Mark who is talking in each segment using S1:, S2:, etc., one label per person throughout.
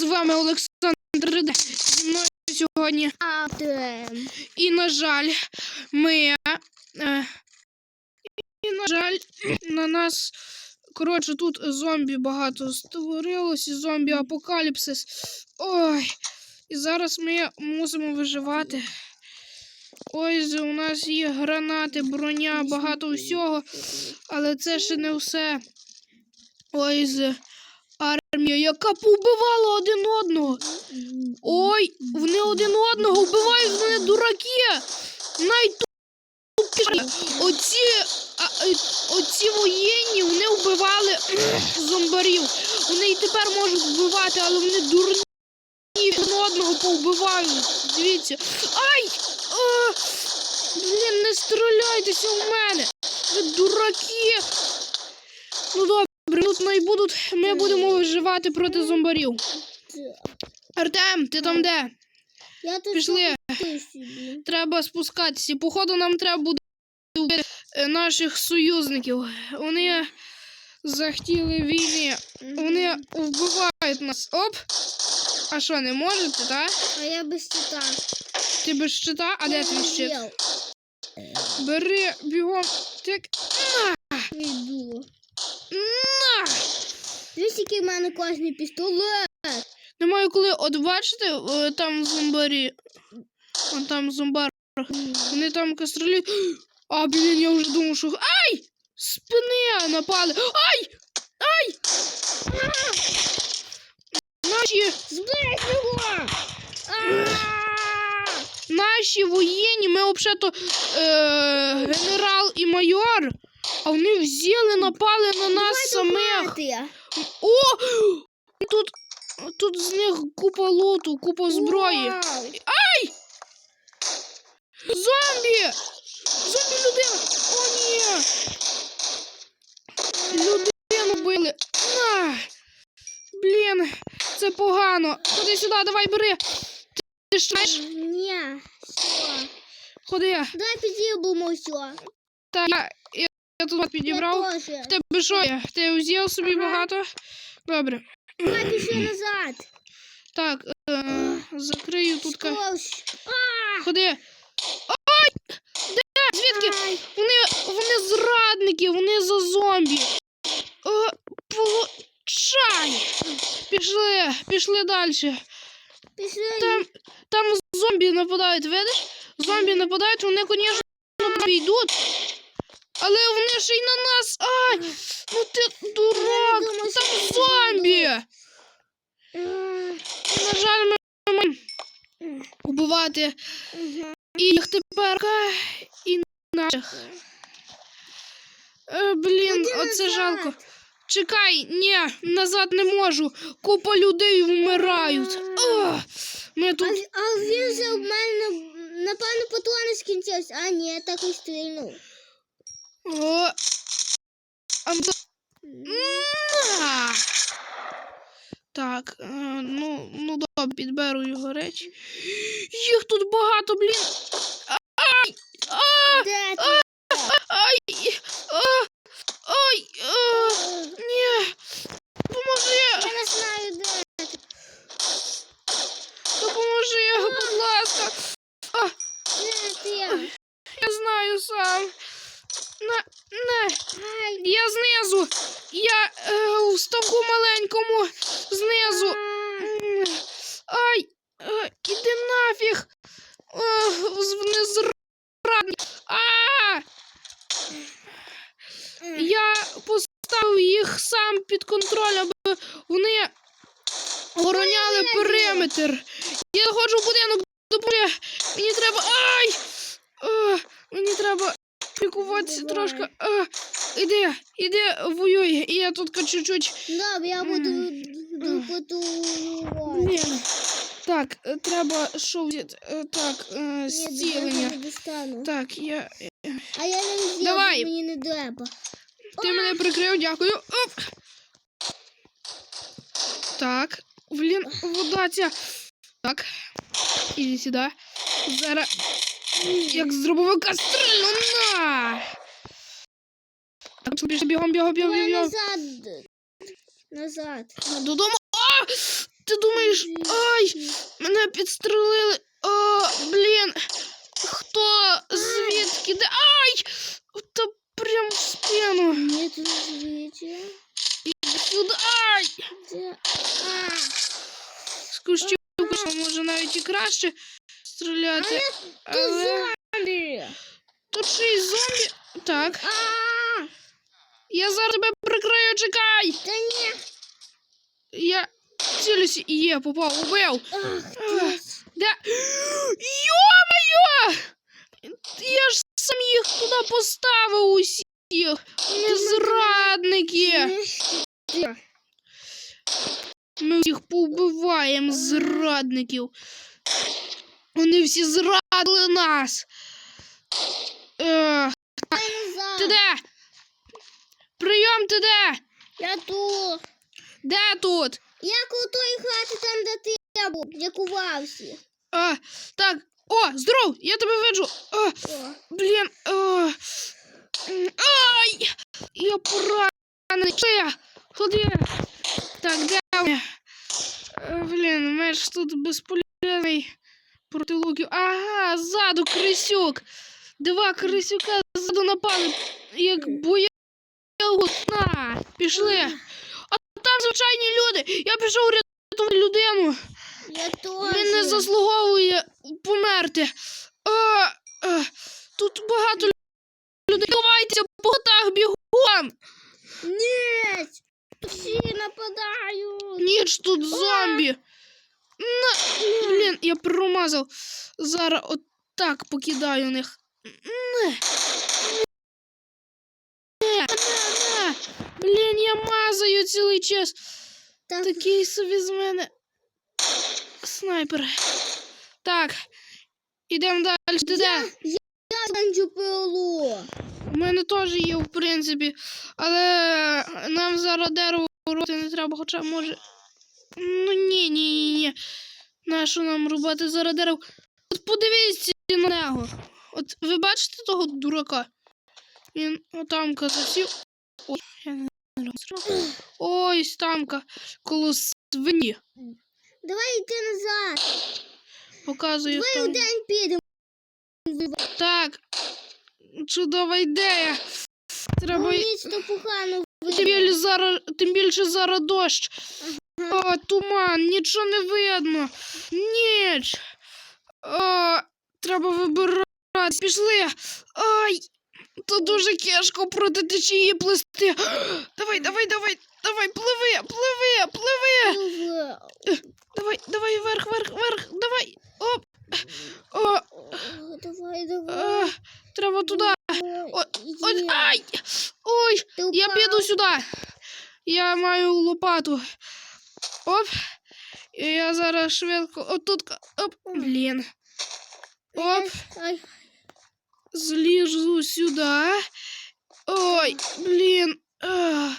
S1: з вами Олександр Риде. Зі мною сьогодні. І, на жаль, ми. Е, і, на жаль, на нас. Коротше, тут зомбі багато створилось, і зомбі апокаліпсис. Ой. І зараз ми мусимо виживати. Ось у нас є гранати, броня, багато всього. Але це ще не все. Ось армія, яка повбивала один одного. Ой, вони один одного вбивають вони дураки. Найтупіші. Оці, е, оці воєнні вони вбивали зомбарів. Вони і тепер можуть вбивати, але вони дурні. Один одного повбивають. Дивіться. Ай! А, блін, не стріляйтеся в мене. Ви дураки. Ну добре, ну і будуть. Ми будемо виживати проти зомбарів. Артем, ти там де?
S2: Я тут
S1: Пішли.
S2: собі.
S1: Треба спускатися. Походу, нам треба буде вбити е, наших союзників. Вони захотіли війни. Вони вбивають нас. Оп! А що, не можете, так?
S2: А я без щита.
S1: Ти без щита? А де твій щит? Бери бігом. Так.
S2: Йду. Дивись, який в мене класний пістолет.
S1: Немає коли. От бачите, там зомбарі. Вон там зомбар. Вони там кастролюють. А, блін, я вже думав, що. Ай! Спини напали! Ай! Ай! Наші,
S2: Зберіть його!
S1: наші воєнні, ми взагалі-то е, генерал і майор, а вони взяли, напали на нас самих. О! Тут, тут з них купа луту, купа зброї. Ай! Зомбі! Зомбі людина! О, ні! Людину били! На! Блін, це погано. Ходи сюди, давай бери. Ти, ти що?
S2: Ні, що?
S1: Ходи.
S2: Давай підібимо все.
S1: Та я, я, тут підібрав.
S2: Я
S1: В тебе що є? Ти взяв собі
S2: Ага.
S1: багато? Добре.
S2: Давай пішли назад.
S1: Так, е, закрию тут. ка- Ходи. Ой! Де? Звідки?
S2: Ай,
S1: Вони, вони зрадники, вони за зомбі. О, получай! Пішли, пішли далі.
S2: Пішли.
S1: Там, там зомбі нападають, видиш? Зомбі нападають, вони, звісно, йдуть. Але вони ще й на нас. Ай! Ну ти дурак! Там зомбі! На жаль, ми маємо убивати і їх тепер і наших. Е, блін, оце жалко. Чекай, ні, назад не можу. Купа людей вмирають. Ми
S2: А,
S1: тут.
S2: а він же в мене, напевно, патрони скінчився. А, ні, так і стрільнув.
S1: О. Так, ну, ну добре, підберу його речі. Їх тут багато, блін. Ай! А!
S2: Де ти?
S1: Ай! Ай! Ні! Поможи!
S2: Я не знаю, де.
S1: Допоможи, будь ласка!
S2: Де ти?
S1: Я знаю сам. На, на,
S2: Ай,
S1: я знизу. Я е, в ставку маленькому знизу. Ай! Е, іди нафіг! Е, зрадні. А! Я поставив їх сам під контроль, аби вони охороняли периметр. Я заходжу в будинок допомогти. Мені треба. Ай! А, мені треба лікуватися трошки. А, іди, іди, воюй. І я тут чуть-чуть.
S2: Добре, я буду.
S1: Блін. Так, е, треба що взяти? Е, Так, е,
S2: не достану.
S1: Так, я.
S2: А я не взяв,
S1: Давай.
S2: мені не треба.
S1: Ти мене прикрив, дякую. Оп. Так. Блін, вода ця. Так. Іди сюди. Зараз. Як з дробовика стрельну на. Так, бігом, бігом, бігом, бігом,
S2: назад. Назад.
S1: Додому. А! ти думаєш, ай, мене підстрелили. О, блін. Хто? Звідки? Де? Ай! Та прям в спину.
S2: Нет, звідси.
S1: Сюди. Ай!
S2: Де? А,
S1: З кущів може навіть і краще стріляти.
S2: тут
S1: Але тут ще й зомбі. Так.
S2: А,
S1: Я зараз тебе прикрию, чекай!
S2: та ні.
S1: Я цілюсь. Є, попав, убив. Де? Йо-моє! Я ж сам їх туди поставив усіх. Вони зрадники. Ми всіх повбиваємо зрадників. Вони всі зрадили нас. Ех, ти де? Прийом ти де?
S2: Я тут.
S1: Де тут?
S2: Як у той хаті там, де ти я був, лікувався.
S1: А, так. О, здоров! Я тебе виджу. А, блін. А, ай! Я поранений. Що я? Ходи. Так, де? Е, Блін, меч тут безполезний проти луків. Ага, ззаду крисюк. Два крисюка ззаду напали, як боягуна. Пішли. А там звичайні люди. Я пішов рятувати людину.
S2: Я теж.
S1: Він не заслуговує померти. А, а, тут багато людей. Ховайтеся по готах бігом.
S2: Ні. Всі нападають.
S1: Ніч тут зомбі. На, блін, я промазав. Зараз отак покидаю них. Блін, я мазаю цілий час.
S2: Так,
S1: Такий собі з мене снайпер. Так. Ідемо далі. Ти де?
S2: я танчу пилу.
S1: У мене теж є, в принципі. Але нам зараз дерево рубати не треба, хоча може. Ну ні, ні, ні, ні. Нащо нам рубати зараз дерево? От подивіться на нього. От ви бачите того дурака? Він отамка засів. Ой, я не розумію. Ось тамка коло свині.
S2: Давай йти назад.
S1: Показує.
S2: Давай
S1: там.
S2: день підемо.
S1: Так. Чудова ідея. Треба. й-
S2: погано
S1: Тим більше зараз, тим більше зараз дощ. О, туман, нічого не видно. Ніч. О, треба вибирати. Пішли. Ай. То дуже кешко проти течії плисти. Давай, давай, давай, давай, пливи, пливи, пливи. Давай, давай, вверх, вверх, вверх, давай. Оп. О,
S2: Давай, давай.
S1: а, треба туди. От, ай. Ой, Я піду сюди. Я маю лопату. Оп. І я зараз швидко. Отут. Оп. Блін. Оп. Злізу сюди. Ой, блін. А,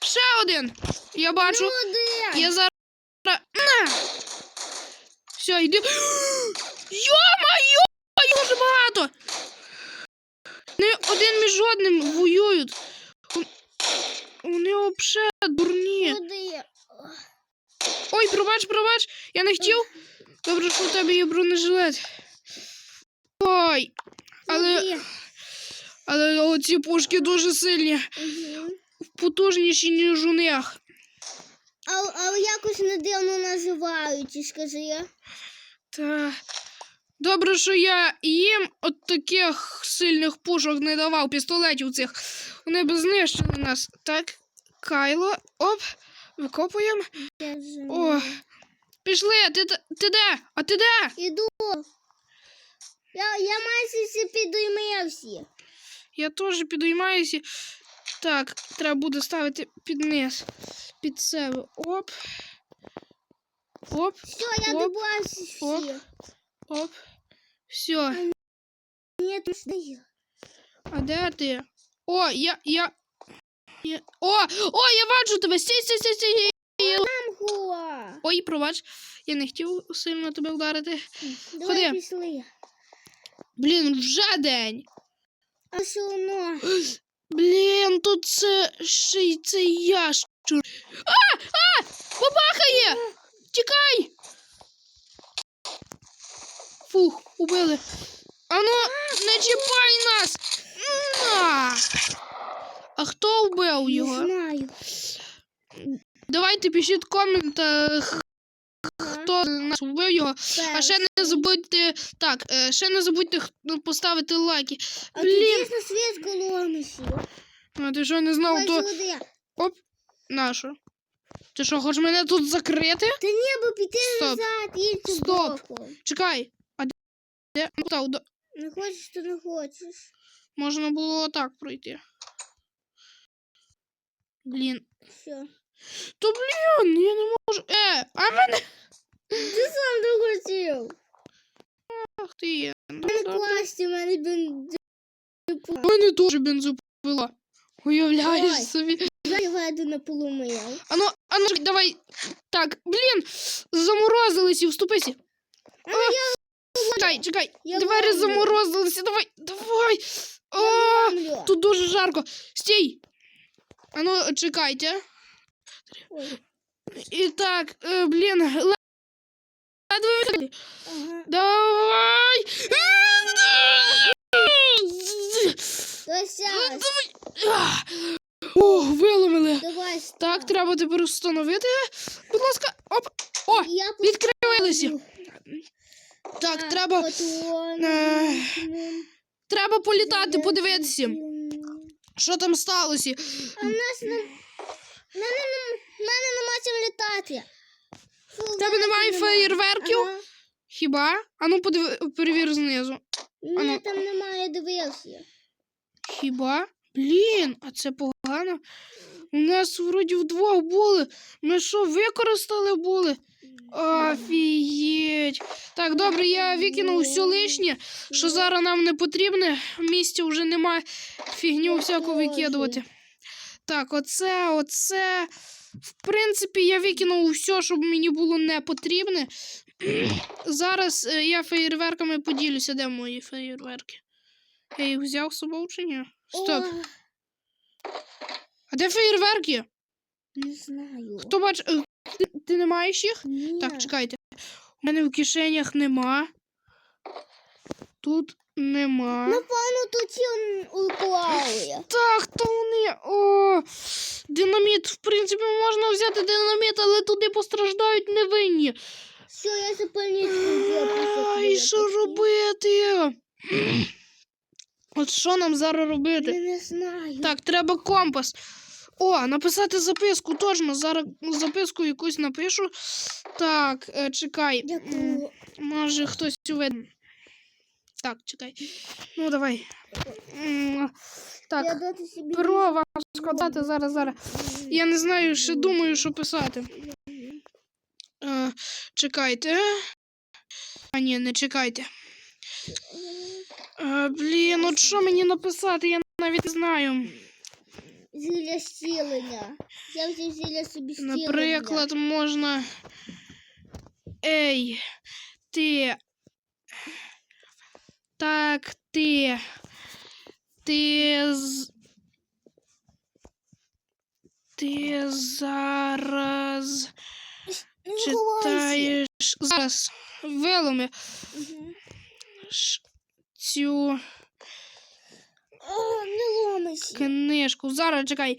S1: ще один. Я бачу.
S2: Молодець.
S1: Я зараз. На. Все, йди. Йо-моє! Дуже багато. Вони один між одним воюють. Вони взагалі дурні. Ой, пробач, пробач, я не хотів. Добре, що у тебе є бронежилет. Ой, але, але оці пушки дуже сильні,
S2: Мгм.
S1: потужніші, ніж у них.
S2: А, а якось не дивно називають, скажи.
S1: Та... Добре, що я їм от таких сильних пушок не давав, пістолетів цих. Вони б знищили нас. Так, Кайло, оп, викопуємо. О, пішли, ти, ти де? А ти де?
S2: Іду. Я, я майже всі підіймався.
S1: Я теж підіймаюся. Так, треба буде ставити під низ, під себе. Оп. Оп,
S2: Все, я
S1: Оп, оп. оп. Все.
S2: Ні, не стою.
S1: А де ти? О, я. я... я... О! О, я бачу тебе! Стій, стій, стій, стій!
S2: Мамхуа.
S1: Ой, пробач, я не хотів сильно тебе вдарити.
S2: Давай
S1: Ходи.
S2: пішли.
S1: Блін, вже день.
S2: А все одно.
S1: Блін, тут це ще й цей ящик Чур. А! А! Бабахає! Тікай! Фух, убили. Ану, не чіпай нас! На! А хто вбив
S2: Не
S1: його?
S2: знаю.
S1: Давайте пишіть е, хто нас вбив його. А ще не забудьте. Так, е, ще не забудьте ну, поставити лайки.
S2: А
S1: Блін.
S2: ти дійсно світ колонусів.
S1: А ти що не знав,
S2: Ой,
S1: то. Оп, нашу. Ти що, хочеш мене тут закрити?
S2: Та ні, бо піти
S1: Стоп.
S2: назад, іншим
S1: Стоп. Чекай. А де? Ну,
S2: Не хочеш, то не хочеш.
S1: Можна було так пройти. Блін.
S2: Все.
S1: То блін, я не можу. Е, а мене.
S2: Ти сам не хотів.
S1: Ах ти є. Ну,
S2: Не
S1: добре.
S2: в мене бен...
S1: У мене теж бензопила. Уявляєш
S2: Ой.
S1: собі.
S2: Я веду на полу моя.
S1: Ану, ану, давай. Так, блін, заморозилися, вступися.
S2: А, я
S1: Чекай, чекай.
S2: Я
S1: Двері
S2: ловлю.
S1: заморозилися, давай, давай. А, тут дуже жарко. Стій. Ану, чекайте.
S2: Ой.
S1: І так, е, блін.
S2: Ага.
S1: Давай. О, виломили.
S2: Давай.
S1: Так, треба тепер встановити. Будь ласка, оп. О, відкрилися. Так,
S2: А,
S1: треба, е, треба політати, подивитися, що там сталося.
S2: А в нас не... В мене, мене нема чим літати.
S1: В тебе немає феєрверків?
S2: Ага.
S1: Хіба? Ану, подиви, перевір знизу.
S2: Ні,
S1: Ану.
S2: там немає, дивився.
S1: Хіба? Блін, а це погано. У нас вроді вдвох були. Ми що, використали були? Офігеть. Так, добре, я викинув все лишнє, що зараз нам не потрібне. Місця вже немає фігню всяку викидувати. Так, оце, оце. В принципі, я викинув все, щоб мені було не потрібне. Зараз е, я феєрверками поділюся. Де мої феєрверки? Я їх взяв з собою чи ні? Стоп.
S2: О,
S1: А де феєрверки?
S2: не знаю.
S1: Хто бач... е, Ти, ти не маєш їх?
S2: Ні.
S1: Так, чекайте. У мене в кишенях нема. Тут нема.
S2: Напевно, тут ці уклали.
S1: Так, то вони. О, динаміт. В принципі, можна взяти динаміт, але туди постраждають невинні.
S2: Все, я запальничку
S1: Ай, що робити? От що нам зараз
S2: Я
S1: робити?
S2: не знаю.
S1: Так, треба компас. О, написати записку, точно. Зараз записку якусь напишу. Так, е, чекай. М,
S2: Яку?
S1: Може хтось увидне. Так, чекай. Ну, давай. Так, перо вам складати зараз, зараз. Я не знаю, ще думаю, що писати. Е, чекайте. А ні, не чекайте. Е, блін, от що мені написати, я навіть не знаю.
S2: Зілля зцілення. Я взяв зілля собі зцілення.
S1: Наприклад, можна. Ей, ти. Так, ти. Ти з. Ти зараз
S2: Не
S1: читаєш. Зараз виломи
S2: Мгм.
S1: цю
S2: О, не ломайся.
S1: книжку. Зараз чекай.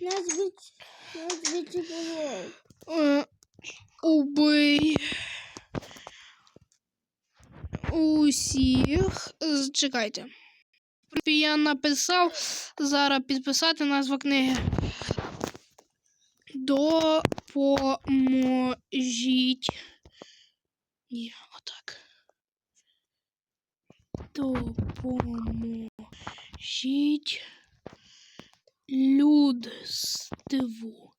S2: Нас би... Нас би чи було.
S1: Е, Убий усіх. Чекайте. Я написав зараз підписати назву книги. Допоможіть. Ні, отак. Допоможіть людству.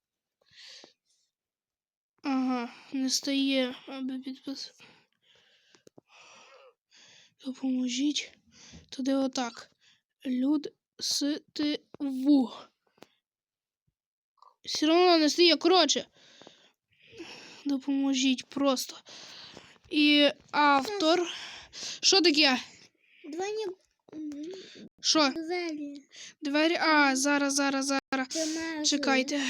S1: Ага, не стає, аби підпис. Допоможіть. Туди отак. Людству. Все одно не стає, коротше. Допоможіть просто. І автор. Що таке?
S2: Давай
S1: Що?
S2: Двері.
S1: Двері. А, зараз, зараз, зараз. Чекайте.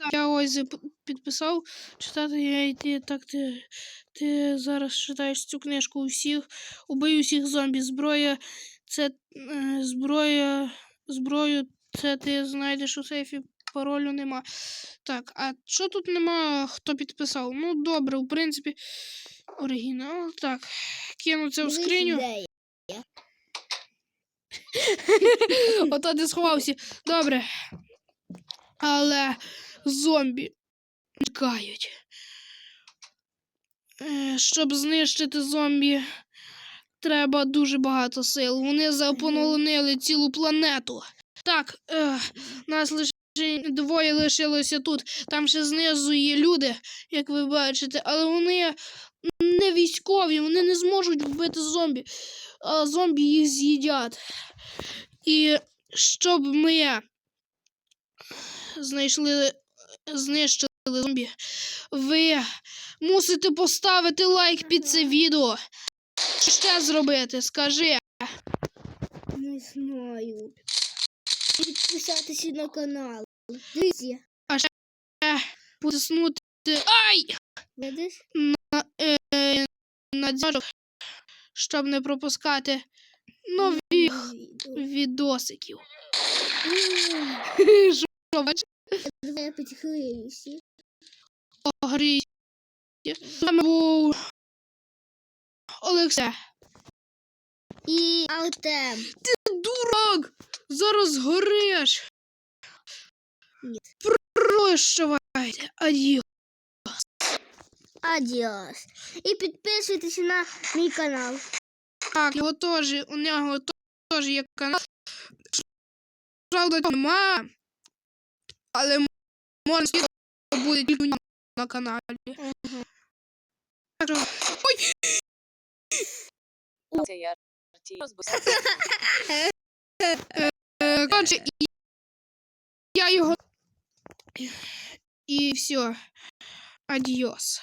S1: Так, я ось підписав читати я йти. Так, ти, ти зараз читаєш цю книжку усіх. Убий усіх зомбі. Зброя це е, зброя. Зброю це ти знайдеш у сейфі. Паролю нема. Так, а що тут нема, хто підписав? Ну, добре, в принципі, оригінал. Так, кину це в скриню. Ото ти сховався. Добре. Але зомбі тікають. Е, Щоб знищити зомбі, треба дуже багато сил. Вони заполонили цілу планету. Так, е, нас лише двоє лишилося тут. Там ще знизу є люди, як ви бачите, але вони не військові, вони не зможуть вбити зомбі, а зомбі їх з'їдять. І щоб ми знайшли, знищили зомбі, ви мусите поставити лайк під це відео. Що ще зробити? Скажи.
S2: Не знаю. Підписатися на канал. Друзі,
S1: Потиснути ай!
S2: видиш?
S1: На, е, на дзвіночок, щоб не пропускати нових відосиків. Що бачиш?
S2: Давай я підхилююся.
S1: Грі. З вами був Олексій.
S2: І Артем.
S1: Дурак! Зараз гориш.
S2: Ні.
S1: Прощавайте. Адіо.
S2: Адіос. І підписуйтесь на мій канал.
S1: Так, його теж, у нього теж є канал. Правда, нема. Але можна скільки буде тільки на каналі. Так Ой! Е, Коротше, я його. І все. Адіос.